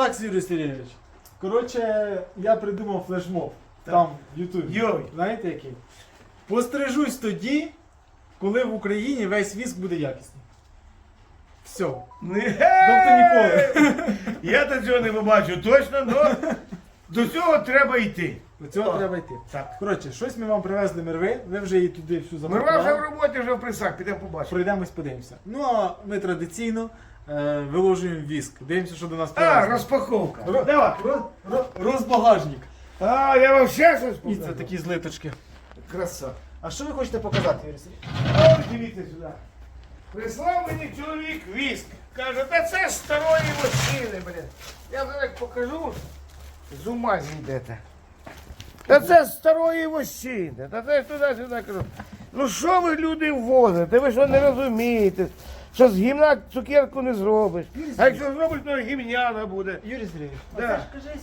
Так, Юрій Сергійович. Коротше, я придумав флешмоб. Там, в Ютубі. Йой. Знаєте який? Пострижусь тоді, коли в Україні весь віск буде якісний. Все. Тобто ніколи. Я до цього не побачу точно, але до цього треба йти. До цього О, треба йти. Так. Коротше, щось ми вам привезли мерви, ви вже її туди всю Ми вже в запакували. роботі вже в присах, підемо побачимо. Пройдемось, подивимося. Ну а ми традиційно е, виложуємо віск. Дивимося, що до нас А, привезли. розпаковка. Ро- Давай. Ро- ро- Розбагажник. А, я вам ще щось І це покажу. такі злиточки. Краса. А що ви хочете показати, Юрій Сергійович? Ось дивіться сюди. Прислав мені чоловік віск. Каже, та це ж старої машини, блін. Я вам так покажу. З ума зійдете. Та це з старої вощини. Та це ж туди-сюди кажу. Ну що ви люди возите? Ви що не розумієте? Що з гімна цукерку не зробиш. А якщо зробиш, то гімняна буде. Юрій Сергійович, Да. оце ж кажись,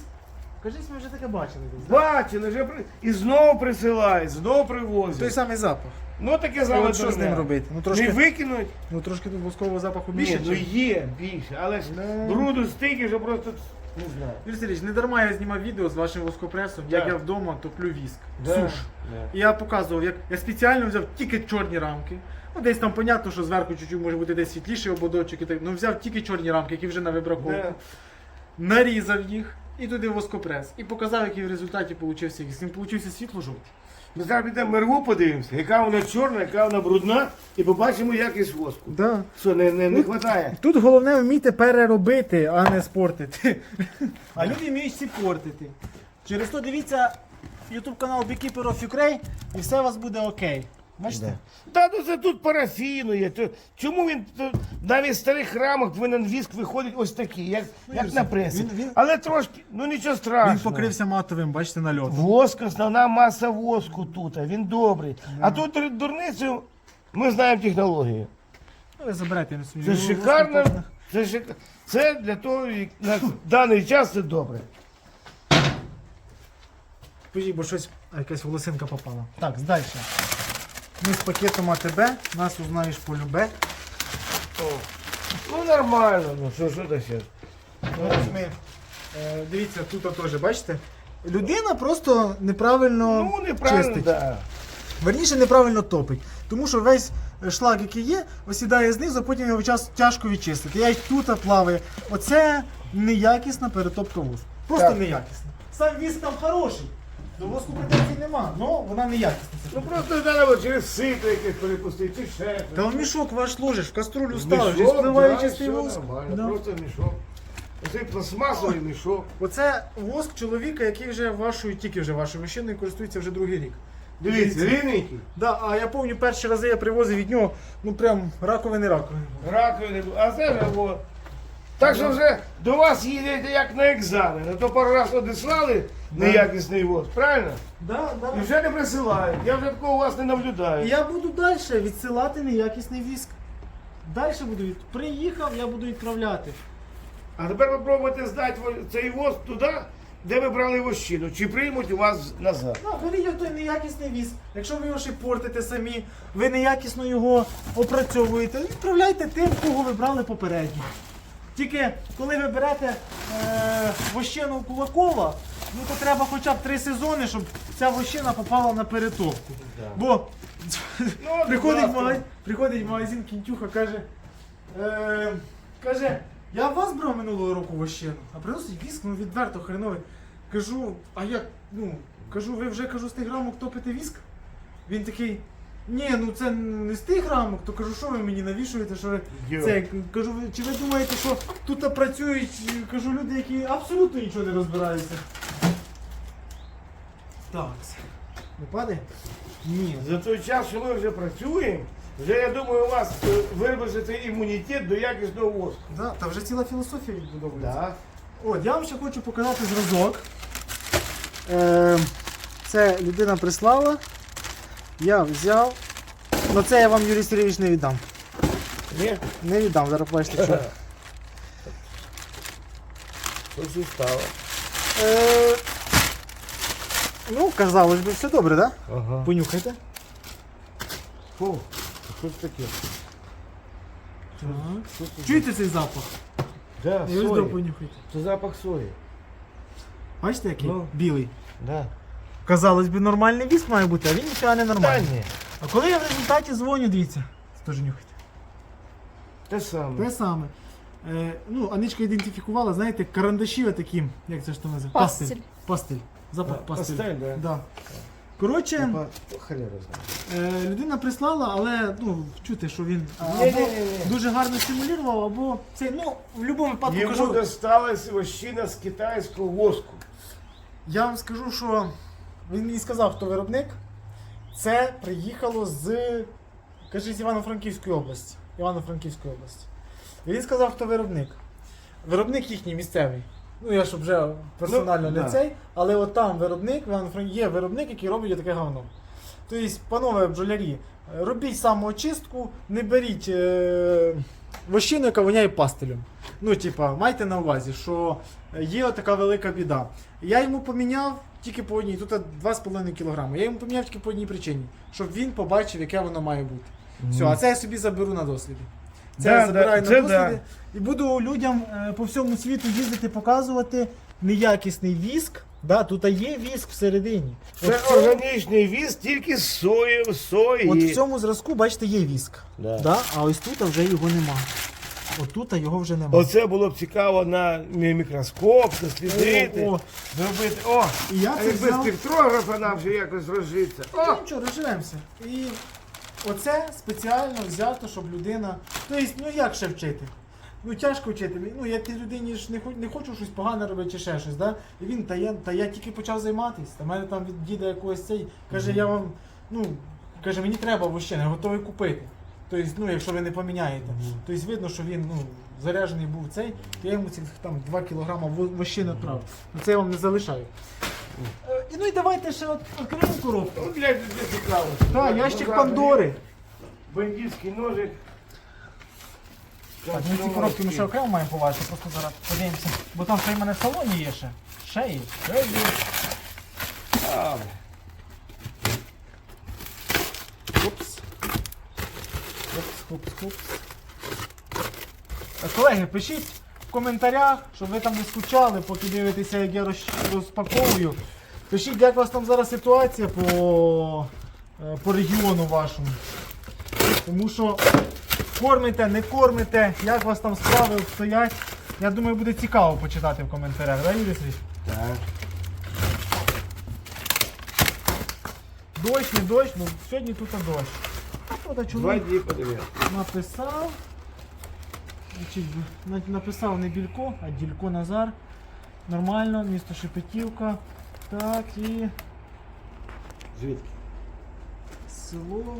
кажись, ми вже таке бачили десь. да? Бачили, вже при... і знову присилають, знову Той привозять. самий запах. Ну таке Ну, от що з дурне. ним робити? Ну Не трошки, викинуть. ну, трошки тут воскового запаху Ні, більше. ну чи? є більше, але ж Ну. бруду стільки, що просто не знаю. Юрій Сергійович, не дарма я знімав відео з вашим воскопресом, як Да. я вдома топлю віск. Суш. І я показував, як я спеціально взяв тільки чорні рамки. Ну, десь там понятно, що зверху чуть-чуть може бути десь світліший ободочок і так. Ну взяв тільки чорні рамки, які вже на вибраковку. Да. Нарізав їх і туди воскопрес. І показав, який в результаті получився віск. Він получився світло-жовтий. Ми зараз підемо мерву подивимося, яка вона чорна, яка вона брудна, і побачимо якість воску. Да. Що, не, не, не вистачає? Тут головне вміти переробити, а не спортити. А люди вміють всі портити. Через то дивіться YouTube канал Beekeeper of Ukraine і все у вас буде окей. Бачите? Та ну це тут парафіну є. То, чому він то, навіть в старих рамах повинен віск виходить ось такий, як, як на пресі. він- він- Але трошки, ну нічого страшного. Він покрився матовим, бачите, нальотом. Воск, основна маса воску тут, а він добрий. А тут дур- дурницю ми знаємо технологію. Ну, ви заберете, я не Це сумніваюся. шикарно. Це, шик... це для того, як на даний час це добре. Пожіть, бо щось, а, якась волосинка попала. Так, далі. Ми з пакетом АТБ, нас узнаєш по любе. Ну нормально, ну що, що таке? Ось ми, е, дивіться, тут теж, бачите? Людина просто неправильно, Ну неправильно, чистить. да. Верніше неправильно топить. Тому що весь шлак, який є, осідає знизу, а потім його час тяжко відчистити. Я й тут плаває. Оце неякісна перетопка воску. Просто Так. неякісна. Сам віск там хороший. До воску претензій нема, але вона неякісна. Ну просто треба через сито якесь перепустити, чи ще. Та в мішок ваш ложиш, в каструлю ставиш, і спливає чистий воск. Нормально, Да. просто мішок. Оцей пластмасовий мішок. Оце воск чоловіка, який вже вашою, тільки вже вашою вищиною користується вже другий рік. Дивіться, рівненький. Да, а я пам'ятаю, перші рази я привозив від нього, ну прям раковини раковини. Раковини, а це вже от. Так що вже до вас їдете як на екзамен. А то пару разів одіслали неякісний воз, правильно? Да, да. І вже не присилають. Я вже такого у вас не наблюдаю. я буду далі відсилати неякісний віск. Далі буду від... Приїхав, я буду відправляти. А тепер попробуйте здати цей воз туди, де ви брали вощину. Чи приймуть у вас назад? Ну, беріть той неякісний віск. Якщо ви його ще портите самі, ви неякісно його опрацьовуєте, відправляйте тим, кого ви брали попередньо. Тільки коли ви берете е, вощину Кулакова, ну то треба хоча б три сезони, щоб ця вощина попала на перетопку. Бо Ну, приходить, в магазин, приходить магазин кінтюха, каже, е, каже, я вас брав минулого року вощину, а приносить віск, ну відверто хреновий. Кажу, а як, ну, кажу, ви вже кажу, з тих рамок топите віск? Він такий. Ні, ну це не з тих рамок, то кажу, що ви мені навішуєте, що ви Йо. це кажу, ви- чи ви думаєте, що тут працюють, кажу, люди, які абсолютно нічого не розбираються. Так. Не падає? Ні. За той час, що ми вже працюємо, вже я думаю, у вас е, виробиться імунітет до якісного воску. Да, та вже ціла філософія відбудовується. Да. От, я вам ще хочу показати зразок. Е, це людина прислала. Я взяв. Ну це я вам Юрій Сергійович не віддам. Ні? Не віддам, зараз бачите, що. Щось і стало. Е, ну, казалось би, все добре, так? Да? Ага. Понюхайте. Фу, що це таке? Чуєте цей запах? Да, І ось сої. до понюхайте. Це запах сої. Бачите, який? Ну. Білий. Да. Казалось би, нормальний віск має бути, а він ніфіга не Та нормальний. ні. А коли я в результаті дзвоню, дивіться, теж нюхайте. Те саме. Те саме. Е, ну, Аничка ідентифікувала, знаєте, карандаші такі, як це ж то називається? Пастиль. Пастиль. Запах Да, пастиль. пастиль, да. Да. Коротше, Типа, Холера знає. е, людина прислала, але ну, чути, що він а, або Ні-ні-ні. дуже гарно симулював, або цей, ну, в будь-якому випадку Йому кажу, досталась вощина з китайського воску. я вам скажу, що він мені сказав, хто виробник. Це приїхало з, кажи, з Івано-Франківської області. Івано-Франківської області. Він сказав, хто виробник. Виробник їхній місцевий. Ну, я ж вже персонально Ну, не цей, але от там виробник, є виробник, який робить таке говно. Тобто, панове бджолярі, робіть самоочистку, не беріть е, вощину, яка воняє пастелем. Ну, типа, майте на увазі, що є така велика біда. Я йому поміняв тільки по одній, тут 2,5 кг. Я йому поміняв тільки по одній причині, щоб він побачив, яке воно має бути. Все, а це я собі заберу на досліди. Це Да, я да, забираю на це досліди да. і буду людям е, по всьому світу їздити, показувати неякісний віск. Да, тут є віск всередині. Це От цьому- органічний віз тільки з сої, сої. От в цьому зразку, бачите, є віск. Да. Да? А ось тут вже його нема. От тут його вже нема. Оце було б цікаво на мі- мікроскоп, дослідити, О, о. зробити. О, І я а це якби взяв. спектрографа нам вже якось розжиться. Ну нічого, розживемося. І оце спеціально взято, щоб людина. Тобто, ну як ще вчити? Ну тяжко вчити. Ну я тій людині ж не, хоч, не хочу щось погане робити чи ще щось. Да? І він, та я, та я тільки почав займатися. Та мене там від діда якогось цей каже, я вам, ну, каже, мені треба вощини, я готовий купити. Тобто, ну, якщо ви не поміняєте. Тобто видно, що він ну, заряджений був цей, то я йому цих там 2 кілограма во- вощини відправив. Ну це я вам не залишаю. Е, і Ну і давайте ще от окрему коробку. Ну, гляньте, де цікаво. Так, ящик Ну, Пандори. Бандитський ножик. Так, ми ці коробки ми ще окремо маємо поважити, просто зараз подивимося. Бо там ще й в мене в салоні є ще. Ще є. Ще є. А, хупс, хупс. Е, Колеги, пишіть в коментарях, щоб ви там не скучали, поки дивитеся, як я розпаковую. Пишіть, як у вас там зараз ситуація по, е, по регіону вашому. Тому що кормите, не кормите, як у вас там справи стоять. Я думаю, буде цікаво почитати в коментарях, да, Юрій Сергійович? Так. Дощ, не дощ, ну сьогодні тут дощ. А тут Два чоловік дні подивись. написав. Значить, на- Написав не Білько, а Ділько Назар. Нормально, місто Шепетівка. Так, і Звідки? село.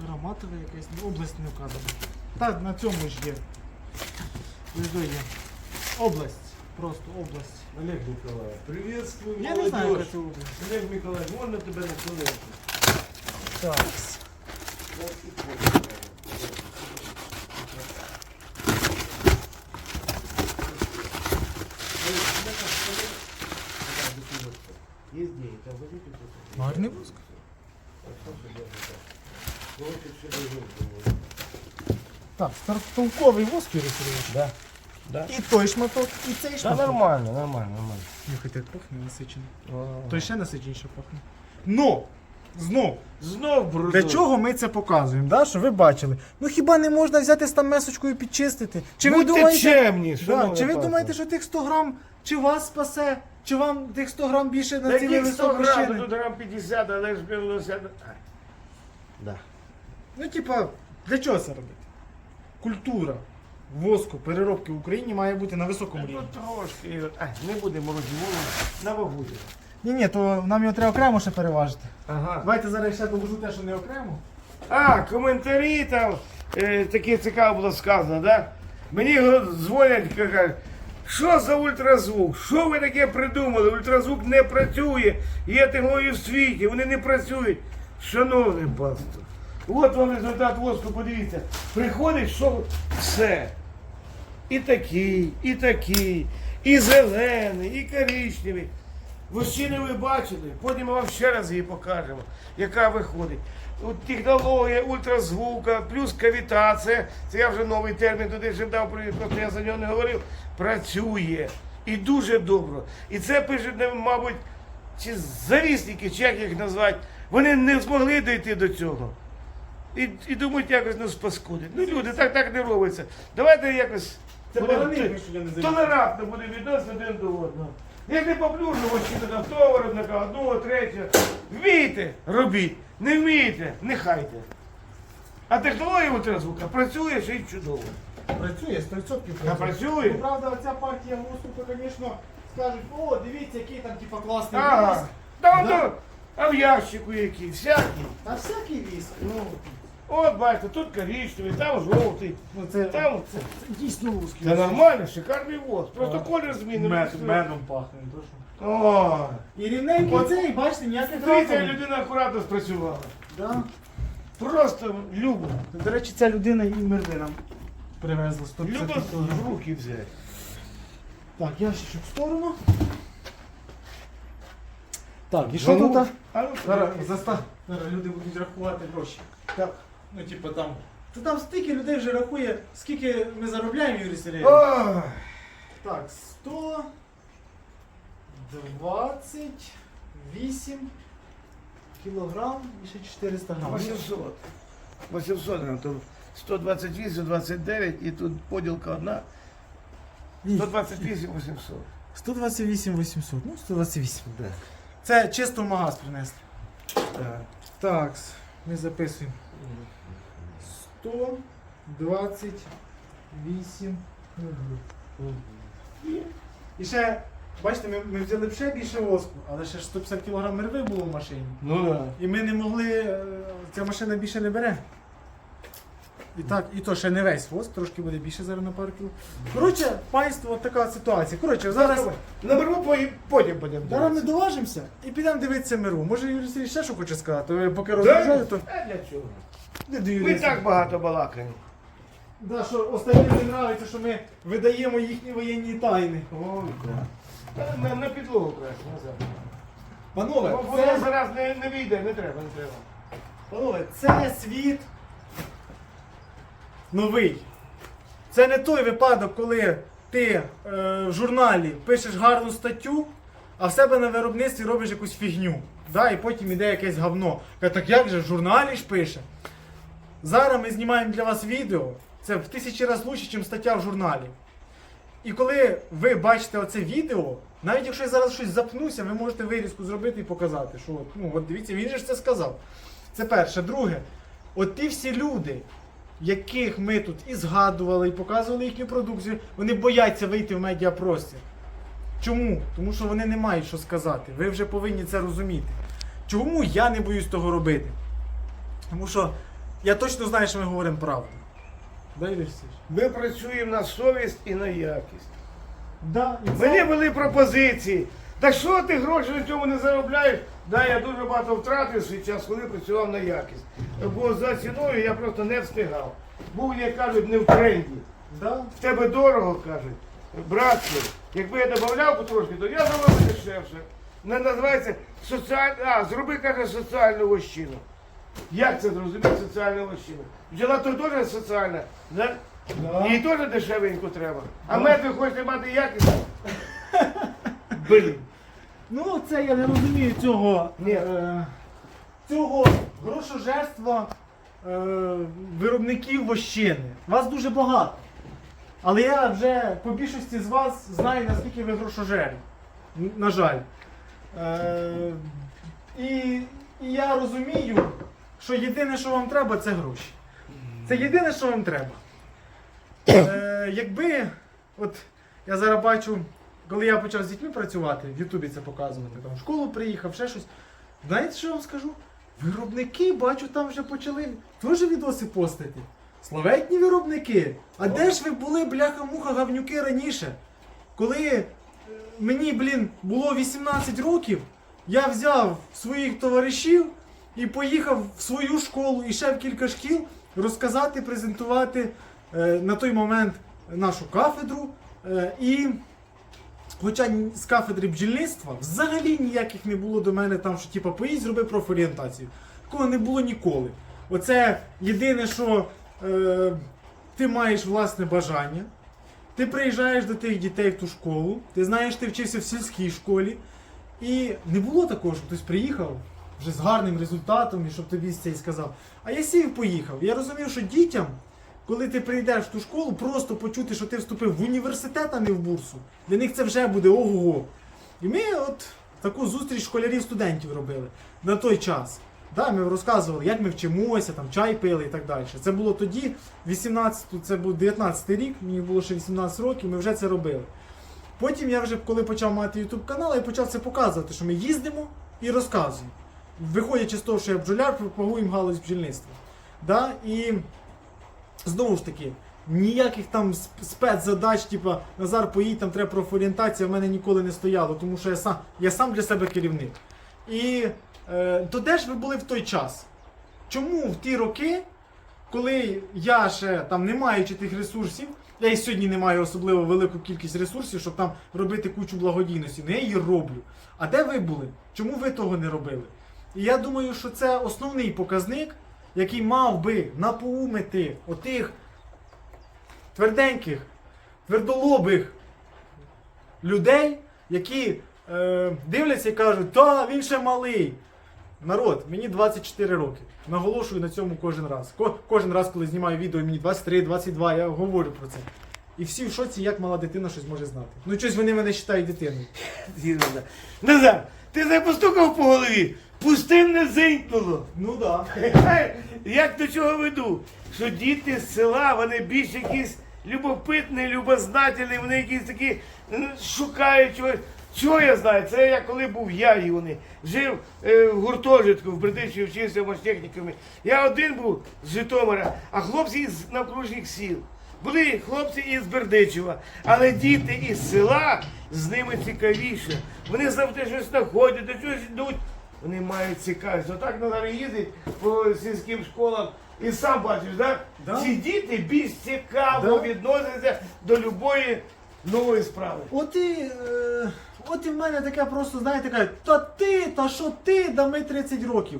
Караматове якесь, ну, область не вказана. Так, на цьому ж є. Ось є. Область. Просто область. Олег Николаевич, приветствую, Я не знаю, яка молодежь. це область. Олег Николаевич, можна тебе на хвилинку? Так. Есть деньги, там возьмите тут. Гарний воск. Так, стартовковий воск, Юрій Сергійович. Да. Да. І той шматок, і цей Да, шматок. нормально, нормально, нормально. Нюхайте, пахне насичено. А. Той ще насиченіше пахне. Ну, знов, Знов брудно. для чого ми це показуємо, да? що ви бачили? Ну хіба не можна взяти з там месочкою підчистити? Чи ви Будьте думаєте, чемні, да, шановний чи ви пане. думаєте, що тих 100 грам чи вас спасе, чи вам тих 100 грам більше на Та цілий яких 100 листок грам, тут грам 50, але ж білося. Да. Ну, типа, для чого це робити? Культура воску, переробки в Україні має бути на високому рівні. Ну трошки. А, не будемо розмову. На вагу. Ні, ні, то нам його треба окремо ще переважити. Ага. Давайте зараз ще довожу те, що не окремо. А, коментарі там е, таке цікаво було сказано, да? Мені дзвонять, кажуть, що за ультразвук? Що ви таке придумали? Ультразвук не працює. Є технології в світі, вони не працюють. Шановний пастор, от вам результат воску, подивіться. Приходить, що все. І такий, і такий, і зелений, і коричневий. Вощини ви бачили, потім ми вам ще раз її покажемо, яка виходить. От технологія ультразвука, плюс кавітація, це я вже новий термін туди ще дав, просто я за нього не говорив, працює. І дуже добре. І це пишуть, мабуть, чи завісники, чи як їх назвати, вони не змогли дійти до цього. І, і думають, якось нас паскудить. Ну, люди, так так не робиться. Давайте якось Це будемо барани толерантно буде відносити один до одного. Як не поплюжимо чи до того виробника, одного, третього. Вмійте, робіть. Не вмієте, нехайте. А технологія ультразвука працює ще й чудово. Працює, 100% А працює? Ну, правда, оця партія воздуху, звісно, скажуть, о, дивіться, який там типа класний Ага. віск. Там Да. то, а в ящику який, всякий. Та всякий віск. Ну, От бачите, тут коричневий, там жовтий. ну це, Там це, це дійсно русський. Це нормально, шикарний воз. Просто А. колір змінений. Мед, медом пахне. точно. О, І рівненький От. цей, бачите, ніяких дивіться, людина акуратно спрацювала. Да. Просто любо. До речі, ця людина і мирди нам привезла 150 Любо кілограм. в руки взяти. Так, ящичок в сторону. Так, і що Ну, тут? А ну. Зараз люди будуть рахувати гроші. Так. Ну, типу там. То там стільки людей вже рахує, скільки ми заробляємо, Юрій Сергійович. Так, 128 кілограм і ще 400 грам. 800. 800 грам, то 128, 29 і тут поділка одна. 128, 800. 128 800. Ну, 128. Да. Це чисто в магаз принесли. Так. Так, ми записуємо. 128 І ще, бачите, ми, ми взяли б ще більше воску, але ще ж 150 кг мерви було в машині. Ну да. І ми не могли, е, ця машина більше не бере. І так, і то ще не весь воск, трошки буде більше зараз на пару кіло. Коротше, панство, от така ситуація. Коротше, зараз, Наберу потім, потім будемо. зараз ми дивитися. доважимося і підемо дивитися миру. Може Юрій Сергійович ще що хоче сказати, Ви поки розмовляю, то А для чого? Не Юрія Ми так багато балакаємо. Да, що останнім не подобається, що ми видаємо їхні воєнні тайни. Ой, Та На, на підлогу краще, назад. Панове, Бо це, Воно зараз не, не вийде, не треба, не треба. панове, це світ новий. Це не той випадок, коли ти е, в журналі пишеш гарну статтю, а в себе на виробництві робиш якусь фігню. Да, і потім іде якесь говно. Каже, так як же в журналі ж пише? Зараз ми знімаємо для вас відео. Це в тисячі разів краще, ніж стаття в журналі. І коли ви бачите оце відео, навіть якщо я зараз щось запнуся, ви можете вирізку зробити і показати, що от, ну, от дивіться, він же ж це сказав. Це перше. Друге, от ті всі люди, яких ми тут і згадували, і показували їхню продукцію, вони бояться вийти в медіапростір. Чому? Тому що вони не мають що сказати. Ви вже повинні це розуміти. Чому я не боюсь того робити? Тому що я точно знаю, що ми говоримо правду. Да, Ігор? Ми працюємо на совість і на якість. Да, і Мені були пропозиції. Та що ти гроші на цьому не заробляєш? Да, я дуже багато втратив свій час, коли працював на якість. Бо за ціною я просто не встигав. Був, як кажуть, не в тренді. Да. В тебе дорого, кажуть. Братці, якби я додавав потрошки, то я зробив дешевше. Не називається соціаль... А, зроби, каже, соціальну вощину. Як це зрозуміти соціальну вощину? Бджола то теж соціальна, да? Їй теж дешевенько треба. А мед ви хочете мати якість? Блін. Ну, це я не розумію цього. Ні. Е, цього грошожерства е, виробників вощини. Вас дуже багато. Але я вже по більшості з вас знаю, наскільки ви грошожері. Н- На жаль. Е, і, і я розумію, що єдине, що вам треба, це гроші. Це єдине, що вам треба. Е, якби, от я зараз бачу, коли я почав з дітьми працювати, в Ютубі це показувати, там в школу приїхав, ще щось. Знаєте, що я вам скажу? Виробники, бачу, там вже почали теж відоси постити. Славетні виробники. А де ж ви були, бляха-муха, гавнюки раніше? Коли е, мені, блін, було 18 років, я взяв своїх товаришів і поїхав в свою школу і ще в кілька шкіл розказати, презентувати е, на той момент нашу кафедру. Е, і Хоча з кафедри бджільництва взагалі ніяких не було до мене там, що типа поїдь, зроби профорієнтацію. Такого не було ніколи. Оце єдине, що е, ти маєш власне бажання. Ти приїжджаєш до тих дітей в ту школу, ти знаєш, ти вчився в сільській школі. І не було такого, щоб хтось приїхав вже з гарним результатом і щоб тобі це і сказав. А я сів і поїхав. Я розумів, що дітям, коли ти прийдеш в ту школу, просто почути, що ти вступив в університет, а не в бурсу, для них це вже буде ого. І ми от таку зустріч школярів-студентів робили на той час. Да, ми розказували, як ми вчимося, там чай пили і так далі. Це було тоді, 18, це був 19 рік, мені було ще 18 років, ми вже це робили. Потім я вже, коли почав мати YouTube канал, я почав це показувати, що ми їздимо і розказуємо. Виходячи з того, що я бджоляр, пропагуємо галузь бджільництва. Да? І знову ж таки, ніяких там спецзадач, типа Назар, поїдь, там треба профорієнтація, в мене ніколи не стояло, тому що я сам, я сам для себе керівник. І е, то де ж ви були в той час? Чому в ті роки, коли я ще там не маючи тих ресурсів, я і сьогодні не маю особливо велику кількість ресурсів, щоб там робити кучу благодійності, але я її роблю. А де ви були? Чому ви того не робили? І я думаю, що це основний показник, який мав би напоумити отих тверденьких, твердолобих людей, які е, дивляться і кажуть, та він ще малий. Народ, мені 24 роки. Наголошую на цьому кожен раз. Ко- кожен раз, коли знімаю відео, мені 23, 22, я говорю про це. І всі в шоці, як мала дитина щось може знати. Ну щось вони мене вважають дитиною. Назар, ти не постукав по голові, пустим не зинькнуло. Ну да. Як до чого веду? Що діти з села, вони більш якісь любопитні, любознательні, вони якісь такі шукають чогось. Чого я знаю? Це я коли був я і вони. Жив е, в гуртожитку, в Бердичеві вчився маштехніками. Я один був з Житомира, а хлопці з навкружних сіл. Були хлопці із Бердичева, але діти із села з ними цікавіше. Вони завжди щось знаходять, до чогось йдуть. Вони мають цікавість. Отак на зараз їздить по сільським школам. І сам бачиш, да? Да. ці діти більш цікаво Да. відносяться до любої нової справи. От і, е, от і в мене таке просто, знаєте, кажуть, та ти, та що ти, да ми 30 років.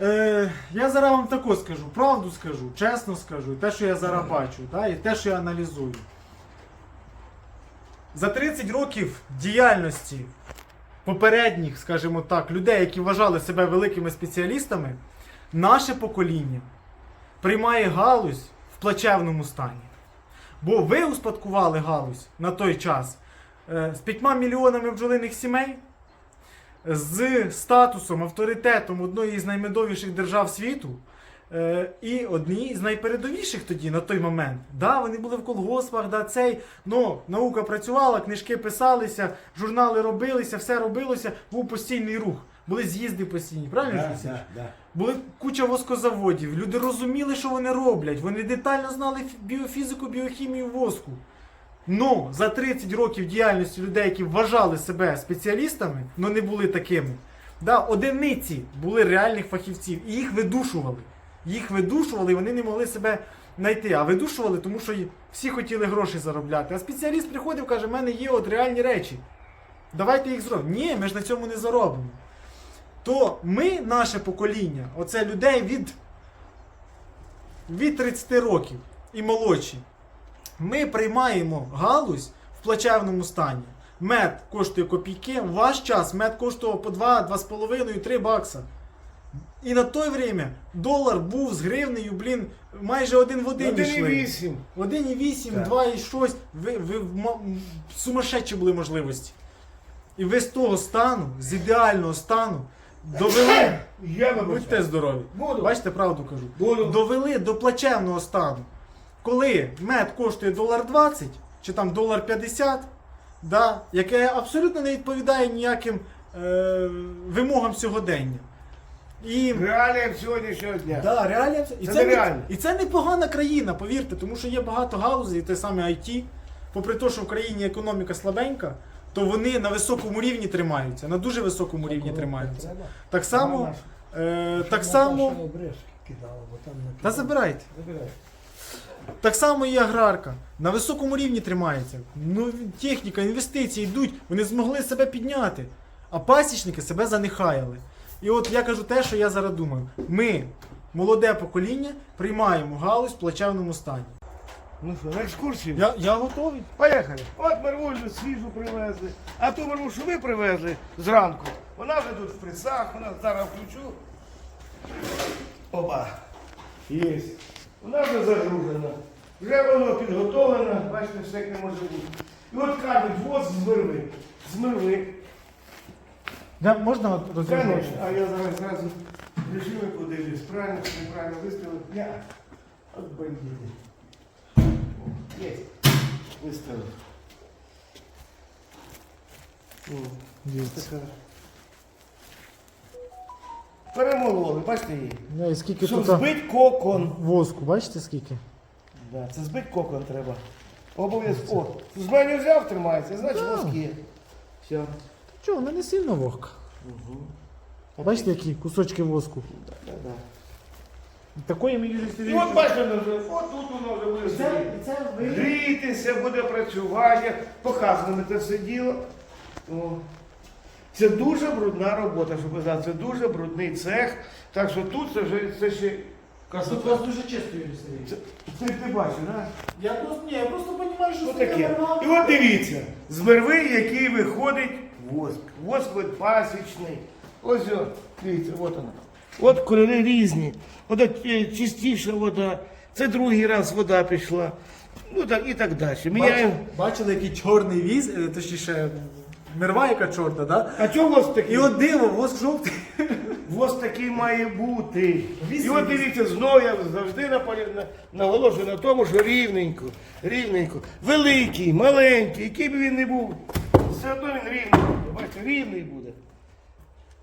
Е, я зараз вам тако скажу, правду скажу, чесно скажу, те, що я зараз бачу, та, і те, що я аналізую. За 30 років діяльності попередніх, скажімо так, людей, які вважали себе великими спеціалістами, наше покоління приймає галузь в плачевному стані. Бо ви успадкували галузь на той час е, з 5 мільйонами бджолиних сімей, з статусом, авторитетом одної з наймедовіших держав світу. е, І одні з найпередовіших тоді на той момент. Да, вони були в колгоспах, да, цей, ну, наука працювала, книжки писалися, журнали робилися, все робилося, був постійний рух. Були з'їзди постійні, правильно? ж, Олексій? Були куча воскозаводів. Люди розуміли, що вони роблять. Вони детально знали фі- біофізику, біохімію воску. Ну, за 30 років діяльності людей, які вважали себе спеціалістами, але не були такими. Да, одиниці були реальних фахівців, і їх видушували. Їх видушували, і вони не могли себе знайти. А видушували, тому що всі хотіли гроші заробляти. А спеціаліст приходив, каже, в мене є от реальні речі. Давайте їх зробимо. Ні, ми ж на цьому не заробимо то ми, наше покоління, оце людей від, від 30 років і молодші, ми приймаємо галузь в плачевному стані. Мед коштує копійки, в ваш час мед коштував по 2, 2,5, 3 бакса. І на той время долар був з гривнею, блін, майже один в один йшли. 1,8. 1,8, Так. 2 і щось. Ви, ви м, сумасшедші були можливості. І ви з того стану, з ідеального стану, довели. Я Будьте здорові. Буду. Бачите, правду кажу. Буду. Довели до плачевного стану. Коли мед коштує долар 20 чи там долар 50, да, яке абсолютно не відповідає ніяким е, вимогам сьогодення. І Реаліям сьогоднішнього дня. Да, реалія. І Це це, нереально. не, і це непогана країна, повірте, тому що є багато галузей, те саме IT. Попри те, що в країні економіка слабенька, то вони на високому рівні тримаються, на дуже високому рівні тримаються. Так само, е, так само. Та забирайте. Так само і аграрка. На високому рівні тримається. Ну, техніка, інвестиції йдуть, вони змогли себе підняти. А пасічники себе занехаяли. І от я кажу те, що я зараз думаю. Ми, молоде покоління, приймаємо галузь в плачевному стані. Ну що, на екскурсію? Я, я готовий. Поїхали. От мервульну свіжу привезли. А ту мерву, що ви привезли зранку, вона вже тут в пресах, вона зараз включу. Опа. Є. Вона вже загружена. Вже воно підготовлено, бачите, все як не може бути. І от кажуть, вот з мерви. Я, можна от? Конечно, а я зараз зразу режими подивлюсь. Правильно чи неправильно виставив. Я. От бандити. Є. Виставив. О, така. Перемололи, бачите її? Ну, і скільки Щоб тут збити кокон. воску, бачите скільки? Да, це збити кокон треба. Обов'язково. З мене взяв, тримається, значить Да. воск є. Все. Чого, вона не сильно вогка. Бачите, які кусочки воску. Да, да. Такої ми Юрій І от бачите, воно вже, от тут воно вже буде сидіти. це ви. Грітися, буде працювання, показано це все діло. О. Це дуже брудна робота, щоб ви знали, це дуже брудний цех. Так що тут це вже це ще Тут у вас дуже чисто, Юрій Сергійович. Це, ти, ти бачиш, так? Я просто, ні, я просто розумію, що це таке. нормально. І от дивіться, з верви, який виходить воск. Воск от пасічний. Ось о, дивіться, от воно. От кольори різні. От е, чистіша вода. Це другий раз вода пішла. Ну так і так далі. Міняємо. Бачили, бачили, який чорний віз, е, точніше, мерва яка чорна, да? А чого воск такий? І от диво, воск жовтий. Воск такий має бути. І от дивіться, знову я завжди наголошую на тому, що рівненько, рівненько. Великий, маленький, який би він не був, все одно він рівний буде. Бачите, рівний буде.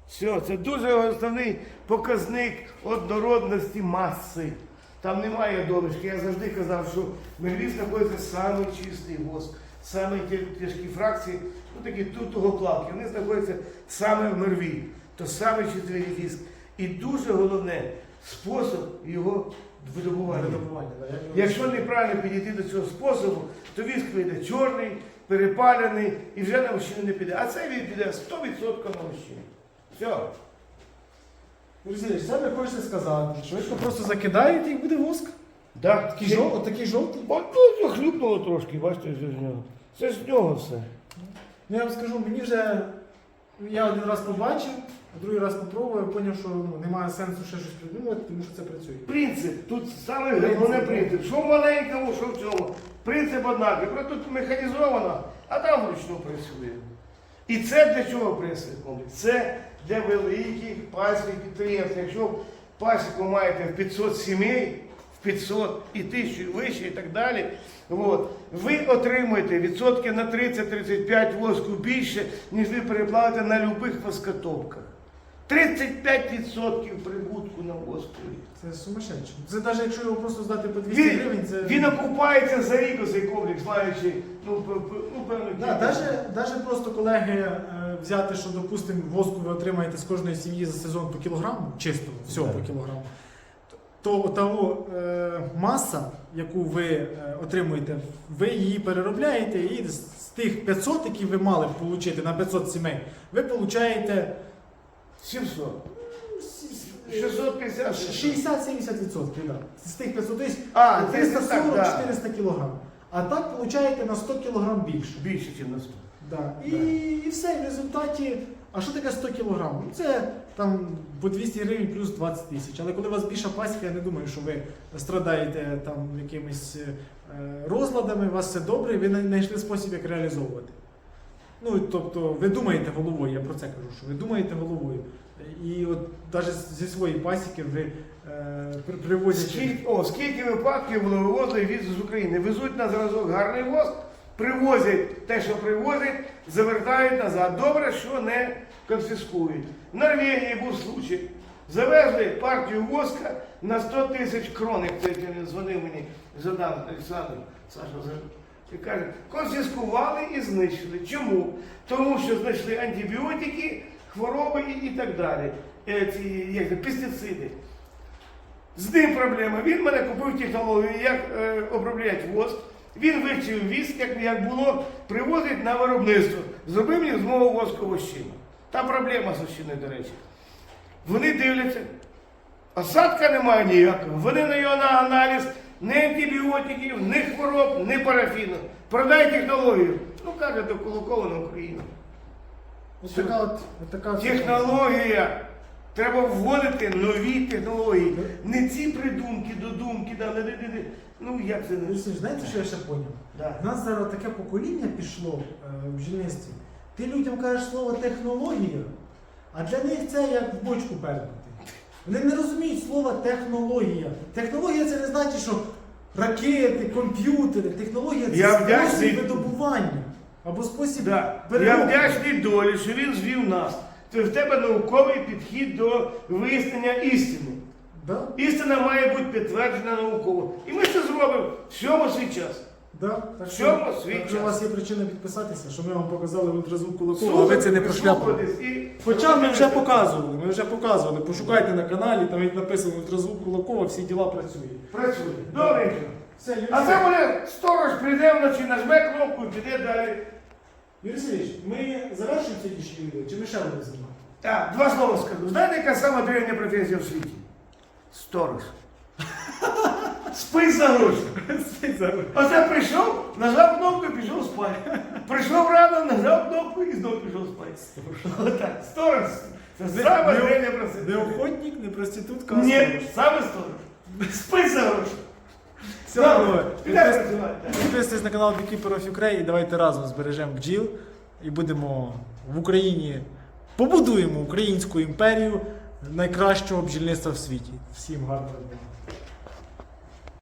Все, це дуже основний показник однородності маси. Там немає долишки. Я завжди казав, що в Мельві знаходиться самий чистий воск, самі тяжкі фракції, ну такі тут того плавки, вони знаходяться саме в мерві. То саме чистий віск. І дуже головне спосіб його видобування. Якщо неправильно підійти до цього способу, то віск вийде чорний, перепалений і вже на вощину не піде. А цей він піде 100% на вощину. Все. Сергійович, це ви хочете сказати, що якщо просто закидаєте і буде воск. Да. Такий жов, от такий жовтий. От тут хлюпнуло трошки, бачите, що з нього. Це з нього все. Ну я вам скажу, мені вже. Я один раз побачив, а другий раз попробував, зрозумів, що ну, немає сенсу ще щось придумувати, тому що це працює. Принцип, тут саме головне принцип. Що в маленькому, що в цьому. Принцип однаковий. Просто тут механізовано, а там вручну працює. І це для чого принцип комплекс? Це для великих пасічних підприємств. Якщо пасіку маєте в 500 сімей, 500 і 1000 вище і так далі, от, ви отримуєте відсотки на 30-35 воску більше, ніж ви переплатите на будь-яких воскотопках. 35% прибутку на воскові. Це сумасшедше. Це навіть якщо його просто здати по 200 Він, гривень, це. він окупається за рік цей комплекс, маючи ну, ну Да, даже, даже просто колеги е, взяти, що, допустимо, воску ви отримаєте з кожної сім'ї за сезон по кілограму, чистого, всього Да. по кілограму, то того е, маса, яку ви е, отримуєте, ви її переробляєте і з, з тих 500, які ви мали б отримати на 500 сімей, ви получаєте 700. 650. 60-70%. Да. З тих 500 тисяч А, так, да. 340-400 кілограм. А так получаєте на 100 кілограм більше. Більше, ніж на 100. Да. І, і все, в результаті. А що таке 100 кілограм? Ну, Це там по 200 гривень плюс 20 тисяч. Але коли у вас більша пасіка, я не думаю, що ви страдаєте там якимись е, розладами, у вас все добре, і ви знайшли спосіб, як реалізовувати. Ну, тобто, ви думаєте головою, я про це кажу, що ви думаєте головою. І от навіть зі своєї пасіки ви е, при- Скільки, о, скільки випадків було вивозили від з України? Везуть на зразок гарний воск, привозять те, що привозять, завертають назад. Добре, що не конфіскують. В Норвегії був случай. Завезли партію воска на 100 тисяч крон, як він дзвонив мені Жадан Олександр Саша і каже, конфіскували і знищили. Чому? Тому що знайшли антибіотики, хвороби і, і так далі. Е, ці, як пестициди. З ним проблема. Він мене купив технологію, як е, обробляти воск. Він вивчив віск, як, як було, привозить на виробництво. Зробив мені змогу воску вощину. Та проблема з вощиною, до речі. Вони дивляться, осадка немає ніякого. Вони на його на аналіз, ні антибіотиків, ні хвороб, ні парафіну. Продай технологію. Ну, каже, до Кулакова на Україну. Ось така от, от така Технологія. Треба вводити нові технології. Не ці придумки, додумки, да, не, не, не, не. Ну як це не. Ви знаєте, що я ще поняв? Да. У нас зараз таке покоління пішло е, в бджільництві. Ти людям кажеш слово технологія, а для них це як в бочку пернути. Вони не розуміють слова технологія. Технологія це не значить, що ракети, комп'ютери. Технологія це Я вдячний. спосіб видобування або спосіб Да. Я переробки. вдячний долі, що він звів нас. Це в тебе науковий підхід до вияснення істини. Да? Істина має бути підтверджена науково. І ми це зробимо. Всьому свій час. Да? Так Всьому що, свій якщо у вас є причина підписатися, що ми вам показали в ультразвук Кулакова, а ви це не прошляпали. прислухайтесь і- Хоча ми вже показували, ми вже показували. Пошукайте на каналі, там як написано ультразвук Кулакова, всі діла працюють. Працює. Добренько. Все, Юрій А це буде сторож прийде вночі, нажме кнопку і піде далі. Юрій Сергійович, ми завершуємо сьогоднішнє відео, чи ми ще будемо знімати? Так, два слова скажу. Знаєте, яка сама древня професія в світі? Сторож. Спи за гроші. Оце прийшов, нажав кнопку і пішов спати. Прийшов рано, нажав кнопку і знову пішов спати. Отак, сторож. Це сама Не- Не охотник, не проститутка, а Ні, сторож. саме сторож. Спи за гроші. Все, Підпис- Підписуйтесь на канал Beekeeper of Ukraine і давайте разом збережемо бджіл і будемо в Україні побудуємо українську імперію найкращого бджільництва в світі. Всім гарного дня.